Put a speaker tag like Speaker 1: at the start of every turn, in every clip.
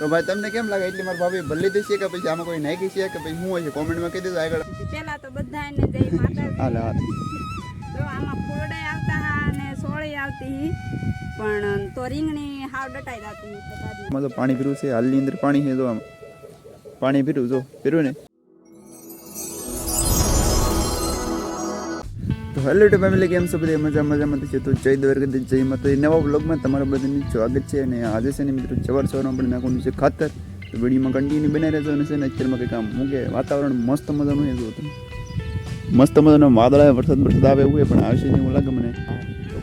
Speaker 1: તો ભાઈ તમને કેમ લાગે? એટલી મારા ભાભી ભલી દેશે કે પછી આમાં કોઈ નાખી છે કે પછી શું હશે કોમેન્ટમાં કહી દેજો આગળ.
Speaker 2: પેલા તો બધા એને જય માતાજી
Speaker 1: હાલ હાલ.
Speaker 2: આમાં ફૂલડે આવતા હા અને સોળે આવતી હી. પણ તો રીંગણી હાવ ડટાઈ જતી હી. બધાની.
Speaker 1: તો પાણી પીરું છે હાલની અંદર પાણી છે જો આમ. પાણી પીરું જો પીરું ને? હેલો ટુ ફેમિલી કેમ છો બધી? મજા મજામાં. છે તો જય દ્વારકા, જય માતા. નવા બ્લોગમાં તમારા બધાને સ્વાગત છે અને આજે છે ને મિત્રો સવાર સવારમાં આપણે નાખવાનું છે ખાતર. તો વિડીયોમાં કન્ટિન્યુ બનાવી રહેજો અને છે ને અત્યારમાં કંઈક આમ મૂકે, વાતાવરણ મસ્ત મજાનું છે હતું મસ્ત મજાનો વાદળા, વરસાદ વરસાદ આવે એવું પણ આવશે એવું લાગે મને.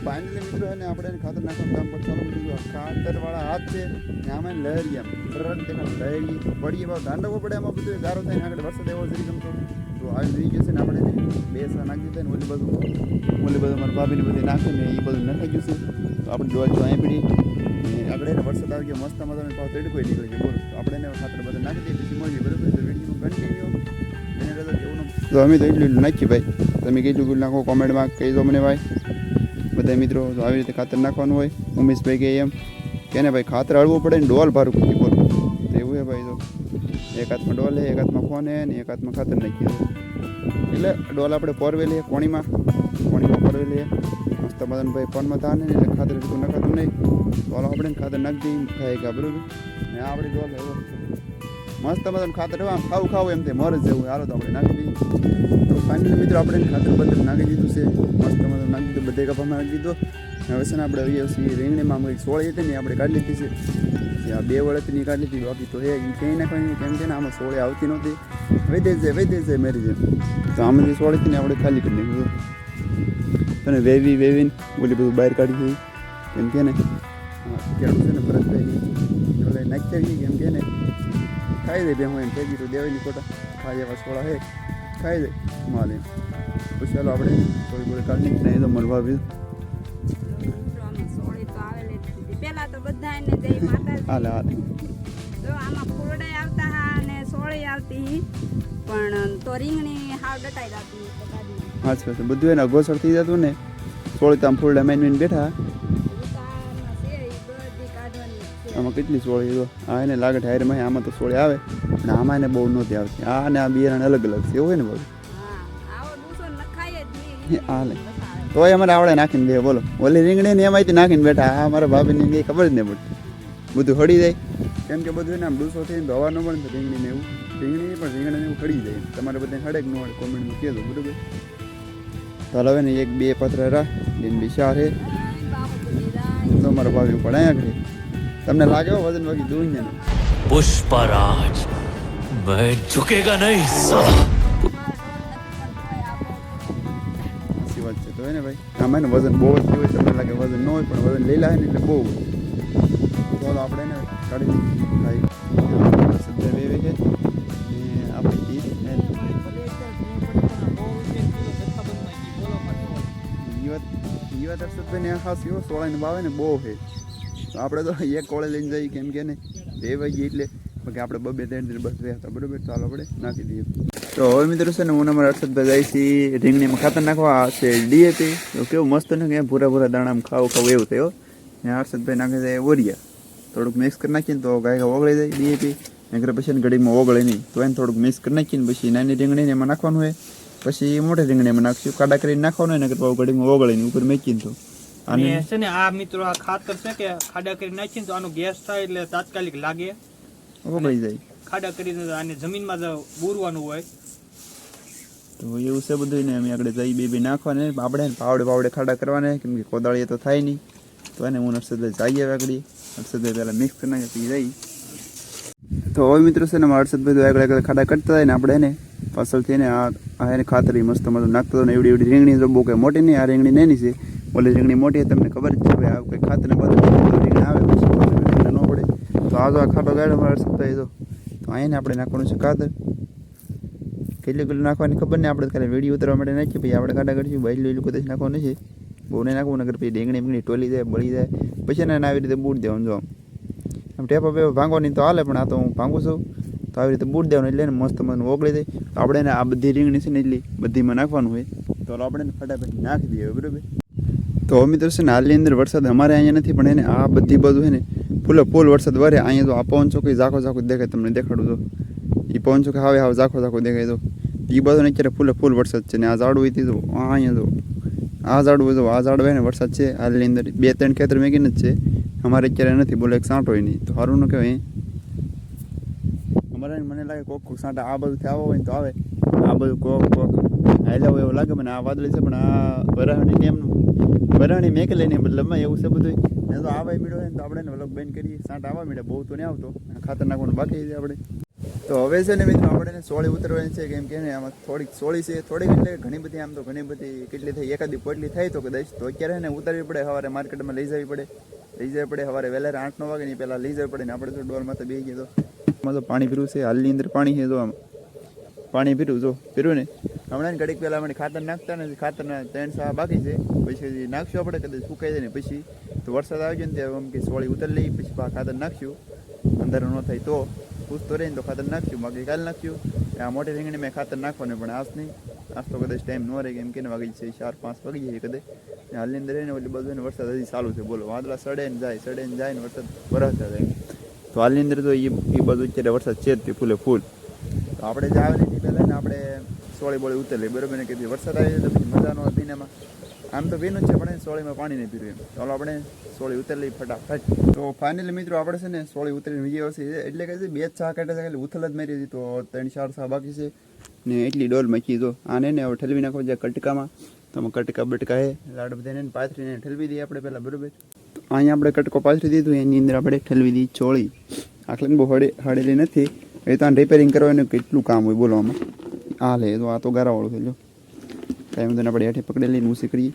Speaker 1: ફાઇનલી મિત્રો એને આપણે એને ખાતર નાખવાનું કામ પર ચાલુ કરી દીધું. ખાતર વાળા હાથ છે ને આમાં લહેરી આમ. તરત દેખાય લહેરી પડીએ બાદ દાંડવો પડે એમાં બધું. ગારો થાય આગળ વરસાદ એવો જરી ગમતો. તો આવી રહી છે ને આપણે બેસવા નાખી દીધા ને ઓલી બધું ઓલી બધું મારા ભાભીને બધું નાખે ને એ બધું નખાઈ ગયું છે. તો આપણે જોવા તો અહીં પડી. આગળ એને વરસાદ આવી ગયો, મસ્ત મજાનો ભાવ તડકો નીકળી ગયો બોલો આપણે એને ખાતર બધું નાખી દઈએ, પછી મળીએ. બરાબર તો વિડીયોમાં કન્ટિન્યુ એને તો અમે તો એટલું નાખીએ ભાઈ. તમે કેટલું નાખો કોમેન્ટમાં કહી દો મને ભાઈ. બધા મિત્રો આવી રીતે ખાતર નાખવાનું હોય, ઉમેશભાઈ કે એમ, કે ને ભાઈ ખાતર હળવું પડે ને ડોલ ભારું કૂકી બોલો તો એવું હે ભાઈ તો એક હાથમાં ડોલ હે એક હાથમાં ફોન હે ને એક હાથમાં ખાતર નાખીએ એટલે ડોલ આપણે પોરવે લઈએ કોણીમાં કોણીમાં પોરવેલી લઈએ મસ્ત મદન ભાઈ ફોનમાં થાય ને એટલે ખાતર નખાતું નહીં. ડોલ આપણે ખાતર નાખી દઈએ ખાઈ ગાબરું બરોબર ને આપણી ડોલ મસ્ત મજાનું ખાતર આમ ખાવું ખાવું એમ તે મર જેવું હાલો તો આપણે નાખી દઈએ. તો ફાઇનલી મિત્રો આપણે ખાતર બધું નાખી દીધું છે. મસ્ત મજાનું નાખી દીધું. બધે કપામાં નાખી દીધું. હવે છે ને આપણે આવીએ છીએ રીંગણીમાં. કંઈક સોળી હતી ને આપણે કાઢી લીધી છે. આ બે વળતની કાઢી લીધી. બાકી તો એ ના કંઈ કેમ કે આમાં સોળે આવતી નહોતી. વૈદે છે વૈદે છે મેરી છે તો આમાં જે સોળી હતી ને આપણે ખાલી કરી નાખ્યું અને વેવી, વેવીને બોલી બધું બહાર કાઢી ગઈ કેમ કે ને? કેળું છે ને ભરતભાઈ? નાખી કેમ કે ને? ખાઈ દે બે હું એમ થઈ ગયું દેવાની ખોટા. ખાઈ એવા સોળા હે ખાઈ દે. માલે પછી ચાલો આપણે થોડી થોડી કાઢી નહીં તો મળવા બી
Speaker 2: તો તો
Speaker 1: હાલે હાલે.
Speaker 2: જો આમાં આવતા હા અને સોળી આવતી હી. પણ તો રીંગણી હાવ ડટાઈ જાતી હી બધાની.
Speaker 1: હા છે છે બધું એના અઘોસર થઈ જતું ને સોળી તો આમ ફૂલ મેન બેઠા. આમાં કેટલી સોળી જો આ એને લાગે ટાયરમાં આમાં તો સોળી આવે. અને આમાં એને બહુ નહોતી આવતી. આ અને આ બિયારણ અલગ અલગ છે એવું હોય ને બધું?
Speaker 2: હા તો
Speaker 1: હાલે તોય અમારે આવડે નાખીને બે બોલો. ઓલી રીંગણી ને એમાંથી નાખીને બેઠા. આ મારા ભાભીને કંઈ ખબર જ નહીં પડતી. બધું હળી જાય. કેમ કે બધું આમ ડૂસો થઈને ધોવાનું પણ રીંગણી ને રીંગણીને એવું. રીંગણી પણ રીંગણીને એવું હળી જાય. તમારે બધાને હળે કે ન હળે કોમેન્ટમાં કહેજો બરાબર? તો હવે ને એક બે પત્ર રાખ. દિન બી ચાર હે. તો મારા ભાભી પણ અહીંયા કરે તમને લાગે વજન વગી જોઈને ને
Speaker 3: પુષ્પરાજ મેં ઝુકેગા નહીં
Speaker 1: સાચી વાત છે તો એને ભાઈ આમાં વજન બહુ જ હોય તમને લાગે વજન ન હોય પણ વજન લેલા હોય ને બહુ તો આપણે એને કાઢી ભાઈ સદ્યા બે વેગે. ಇವತ್ತು ಇವತ್ತು ಅರ್ಸದ್ ನ್ಯಾಯ ಹಾಸಿಗೆ ಸೋಳ ಬಾವೆ ಬೋ ಹೇ તો આપણે તો એક કોળે લઈને જઈએ, કેમ કે ને બે વાગીએ એટલે બાકી આપણે બબે ત્રણ બસ રહ્યા હતા બરાબર ચાલો આપણે નાખી દઈએ. તો હવે મિત્રો છે ને, હું નંબર હર્ષદભાઈ જાય છે, રીંગણીમાં ખાતર નાખવા છે ડીએપી તો કેવું મસ્ત ને કે ભૂરા ભૂરા દાણા ખાવું ખાવું એવું થયો. ને હર્ષદભાઈ નાખે છે ઓરિયા. થોડુંક મિક્સ કરી નાખીને તો ગાય ઓગળી જાય ડીએપી નકર પછી ઘડીમાં ઓગળે નહીં. તો એને થોડુંક મિક્સ કરી નાખીને પછી નાની રીંગણીને એમાં નાખવાનું હોય. પછી મોટી રીંગણીમાં નાખશું, કાડા કરીને નાખવાનું હોય, નકર પાછું ઘડીમાં ઓગળે નહીં ઉપર મેકીને તો.
Speaker 4: અને છે ને આ મિત્રો આ ખાતર છે કે ખાડા કરી નાખીને તો આનો ગેસ થાય એટલે તાત્કાલિક લાગે.
Speaker 1: ઓગળી જાય.
Speaker 4: ખાડા કરીને તો આને જમીનમાં જ બુરવાનું હોય.
Speaker 1: તો એવું છે બધું ને અમે આગળ જઈ બે બે નાખવાને. આપણે ને પાવડે પાવડે ખાડા કરવાને. કેમ કે કોદાળીએ તો થાય નહીં. તો એને હું હર્ષદભાઈ જઈએ આગળ. હર્ષદભાઈ પહેલાં મિક્સ કરી નાખે પછી જઈ. તો હવે મિત્રો છે ને મારા હર્ષદભાઈ આગળ આગળ ખાડા કરતા થાય ને આપણે એને પાછળથી એને આ એને ખાતરી મસ્ત મસ્ત નાખતો હતો ને એવડી એવડી રીંગણી બહુ કંઈ મોટી નહીં. આ રીંગણી નાની છે. ઓલી રીંગણી મોટી તમને ખબર જ છે ભાઈ આ કંઈ ખાતર ને બધું રીંગણી આવે, પછી ન પડે. તો આ તો આ ખાટો ગાડો મારા હર્ષદભાઈ તો. તો અહીંયાને આપણે નાખવાનું છે ખાતર. કેટલી કેટલું નાખવાની ખબર નહીં, આપણે ખાલી વેડી ઉતરવા માટે નાખીએ, પછી આપણે કાઢા કરીશું, બાયલું એટલું કદાચ નાખવાનું છે. બહુ નહીં નાખવું નગર પછી રીંગણી બેંગણી ટોલી જાય, બળી જાય, પછી એને આવી રીતે બૂટ દેવાનું જો આમ. ટેપા પેપા ભાંગવાની તો હાલે, પણ આ તો હું ભાંગું છું. તો આવી રીતે બૂટ દેવાનું એટલે મસ્ત મને ઓગળી દે. તો આપણે આ બધી રીંગણી છે ને એટલી બધીમાં નાખવાનું હોય. તો આપણે ફટાફટ નાખી દઈએ, બરાબર? તો મિત્રો છે ને હાલની અંદર વરસાદ અમારે અહીંયા નથી, પણ એને આ બધી બધું છે ને, ફૂલે ફૂલ વરસાદ વરે. અહીંયા તો આ પવન ચોકી ઝાખો ઝાખો દેખાય તમને દેખાડું તો. એ પવન ચોકી આવે આવે ઝાખો ઝાખો દેખાય તો. એ બધું અત્યારે ફૂલે ફૂલ વરસાદ છે ને, આ ઝાડું હતી તો અહીંયા તો, આ ઝાડવું જો આ ઝાડ હોય ને, વરસાદ છે. હાલની અંદર બે ત્રણ ખેતર મેગીને જ છે. અમારે અત્યારે નથી, બોલે એક સાંટો નહીં તો સારું ન કહેવાય અમારે મને લાગે કોક કોક સાંટા આ બધું આવો હોય તો આવે. આ બધું કોક કોક આવેલા હોય એવું લાગે મને આ વાદળી છે, પણ આ વરાહની કેમનું વરાહણી મેકેલે નહીં મતલબમાં એવું છે બધું તો આવા મીડો હોય ને તો આપણે વલોગ બેન કરીએ. સાંઠ આવા મીડે બહુ તો નહીં આવતો. ખાતર નાખવાનું બાકી છે આપણે. તો હવે છે ને મિત્રો આપણે સોળી ઉતરવાની છે, કેમ કે આમાં થોડીક સોળી છે, થોડીક એટલે ઘણી બધી, આમ તો ઘણી બધી કેટલી થઈ, એકાદી પોટલી થાય તો કદાચ. તો અત્યારે ને ઉતારવી પડે, સવારે માર્કેટમાં લઈ જવી પડે. લઈ જવી પડે, સવારે વહેલા આઠ નવ વાગે નહીં પહેલાં લઈ જવી પડે ને આપણે તો ડોલમાં તો બેસી ગયો આમાં તો પાણી પીરું છે, હાલની અંદર પાણી છે જો આમ. પાણી પીરું જો પીરું ને. હમણાં ઘડીક પહેલાં આપણે ખાતર નાખતા નથી ખાતરના ત્રણ સા બાકી છે. પછી નાખશું આપણે, કદાચ સુકાઈ જાય ને પછી. તો વરસાદ આવી જાય ને ત્યારે આમ કે સોળી ઉતરી લઈ પછી ખાતર નાખશું. અંદર ન થાય તો પૂછતો રહે ને તો ખાતર નાખશું, બાકી કાલ નાખ્યું આ મોટી રીંગણી મેં ખાતર નાખવાનું, પણ આજ નહીં. આજ તો કદાચ ટાઈમ ન રહે, કેમ કે વાગી છે ચાર પાંચ વાગી જાય કદાચ. હાલની અંદર રહીને બધું એને વરસાદ હજી ચાલુ છે, બોલો. વાદળા સડે ને જાય, સડે ને જાય ને વરસાદ વરસતા જાય. તો હાલની અંદર તો એ બધું અત્યારે વરસાદ છે જ તે ફૂલે ફૂલ. તો આપણે જ આવે ને પહેલાં ને આપણે સોળી બોળી ઉતરી બરોબર ને કે વરસાદ આવી તો પછી મજા ન આમ તો પીનું જ છે, પણ સોળીમાં પાણી નહીં પીરું એમ. ચાલો આપણે સોળી ઉતરી ફટાફટ. તો ફાઇનલી મિત્રો, આપણે છે ને સોળી ઉતરીને બીજી વર્ષે એટલે કે છે બે જ ચા કાઢે છે ઉથલ જ મારી હતી. તો ત્રણ, ચાર ચા બાકી છે. ને એટલી ડોલ મચી દો આને ને હવે ઠલવી નાખો જે કટકામાં. તો કટકા બટકા હે. લાડ બધાને પાથરીને ઠલવી દઈએ આપણે પહેલાં, બરોબર? અહીંયા આપણે કટકો પાથરી દીધું, એની અંદર આપણે ઠલવી દીધી ચોળી. આખલે બહુ હડે હળેલી નથી. એ તો રિપેરિંગ કરવાનું કેટલું કામ હોય બોલો આમાં આ લે તો આ તો ગારાવાળું થઈ ગયો. ટાઈમ તો આપણે હેઠે પકડેલી ઊંસી કરીએ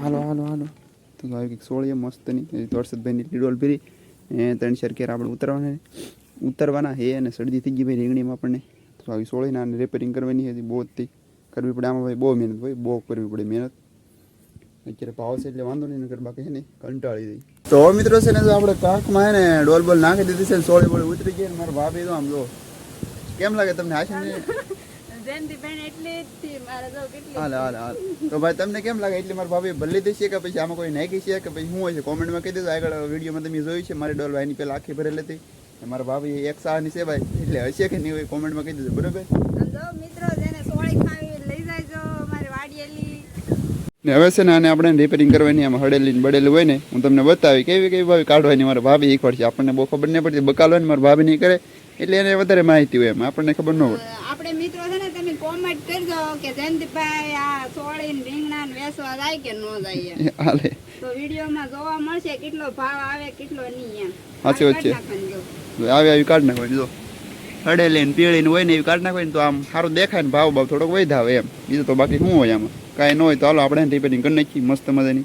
Speaker 1: હાલો હાલો હાલો. તો આવી કંઈક સોળીએ, મસ્તની. તો હર્ષદભાઈની લીડોલ ડોલ એ ત્રણ ચાર કેર આપણે ઉતરવાના ઉતરવાના હે અને શરદી થઈ ગઈ ભાઈ રીંગણીમાં આપણને. તો આવી સોળીના આને રિપેરિંગ કરવાની હતી, બહુ જ કરવી પડે આમાં ભાઈ બહુ મહેનત, ભાઈ બહુ કરવી પડે મહેનત. અત્યારે ભાવ છે એટલે વાંધો નહીં નગર બાકી છે ને કંટાળી દઈ તો મિત્રો છે ને આપણે કાકમાં હે ને ડોલ બોલ નાખી દીધી છે ને સોળી બોળી ઉતરી ગઈ ને મારા ભાભી તો આમ જો કેમ લાગે તમને? હાશે ને
Speaker 2: જયંતિબેન એટલી જ થી મારે જો કેટલી
Speaker 1: હાલ હાલ હાલ. તો ભાઈ તમને કેમ લાગે? એટલે મારા ભાભી ભલી દેશે કે પછી આમાં કોઈ નાખી છે કે પછી શું હશે છે? કોમેન્ટમાં કહી દેજો. આગળ વિડીયોમાં તમે જોયું છે મારી ડોલ ભાઈની પહેલાં આખી ભરેલી હતી. મારા ભાભી એક સાહની છે ભાઈ. એટલે હશે કે નહીં હોય કોમેન્ટમાં કહી દેજો. બરોબર?
Speaker 2: મિત્રો જેને સોળી ખાવી લઈ જાયજો મારી વાડિયેલી
Speaker 1: ને હવે છે ને આને આપણે રિપેરિંગ કરવાની આમાં હડેલી ને હોય ને હું તમને બતાવી કેવી કેવી ભાવી કાઢવાની મારા ભાભી શીખવાડશે. આપણને બહુ ખબર નહીં પડતી. બકાલવાની મારા ભાભી નહીં કરે. એટલે એને વધારે માહિતી હોય એમ આપણને ખબર ન હોય.
Speaker 2: આપણે મિત્રો છે ને તમે કોમેન્ટ કરજો કે જયંતિભાઈ આ સોળી ને રીંગણા ને વેસવા જાય કે ન જાય
Speaker 1: હાલે.
Speaker 2: તો વિડીયોમાં જોવા મળશે કેટલો ભાવ આવે કેટલો નહીં એમ.
Speaker 1: સાચી વાત છે. આવી આવી કાઢ નાખવાની જો. હળેલી ને પીળી ને હોય ને એવી કાઢ નાખવાની તો આમ સારું દેખાય ને ભાવ ભાવ થોડોક વધાવે એમ. બીજું તો બાકી શું હોય આમાં? કાંઈ ન હોય તો હાલો આપણે રિપેરિંગ કરી નાખીએ મસ્ત મજાની.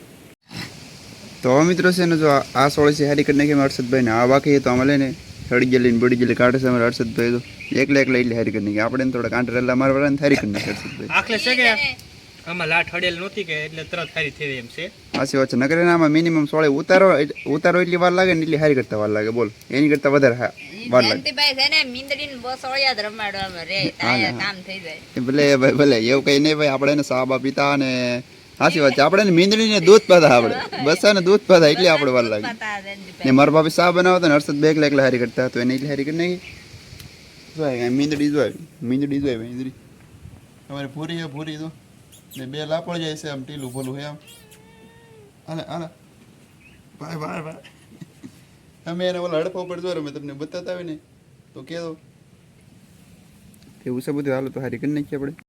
Speaker 1: તો મિત્રો છે ને જો આ- સોળી છે હારી કરી નાખીએ અમે ને આ બાકી તો અમે લઈને સડી ગયેલી ને બળી ગયેલી કાઢે છે અમારે હર્ષદભાઈ તો એકલા એકલા એટલે હારી કરી નાખી આપણે ને થોડા કાંટા રેલા મારવા ને હારી કરી નાખી હર્ષદભાઈ
Speaker 4: આખલે છે કે આમાં લાટ હડેલ નહોતી કે એટલે તરત હારી થઈ એમ છે
Speaker 1: સાચી વાત છે નકરે આમાં મિનિમમ સોળે ઉતારો ઉતારો એટલી વાર લાગે ને એટલી હારી કરતા વાર લાગે બોલ એની કરતા વધારે હા- વાર લાગે
Speaker 5: જયંતિભાઈ છે ને મીંદડીને બસોળિયા જ રમાડવામાં રે તાયા કામ થઈ જાય.
Speaker 1: ભલે ભાઈ ભલે એવું કઈ નહીં ભાઈ આપણે એને સાબા પીતા અને સાચી વાત છે. આપણે મીંદડીને દૂધ પાતા આપણે. બસ ને દૂધ પાતા એટલે આપણે વાર લાગે. ને મારા બાપી સા બનાવતા ને હર્ષદ બેગ એકલા હારી કરતા તો એને એટલી હારી કરી નાખી. જો મીંદડી જોઈ મીંદડી જોઈ આવી મીંદડી. તમારે પૂરી છે પૂરી તો ને બે લાપડ જાય છે આમ ટીલું ભોલું હોય આમ. અને અને ભાઈ ભાઈ ભાઈ. અમે એને ઓલા હડફા ઉપર જો મેં તમને બતાતા હોય ને તો કહેતો એવું છે બધું હાલો તો હારી કરી નાખીએ આપણે.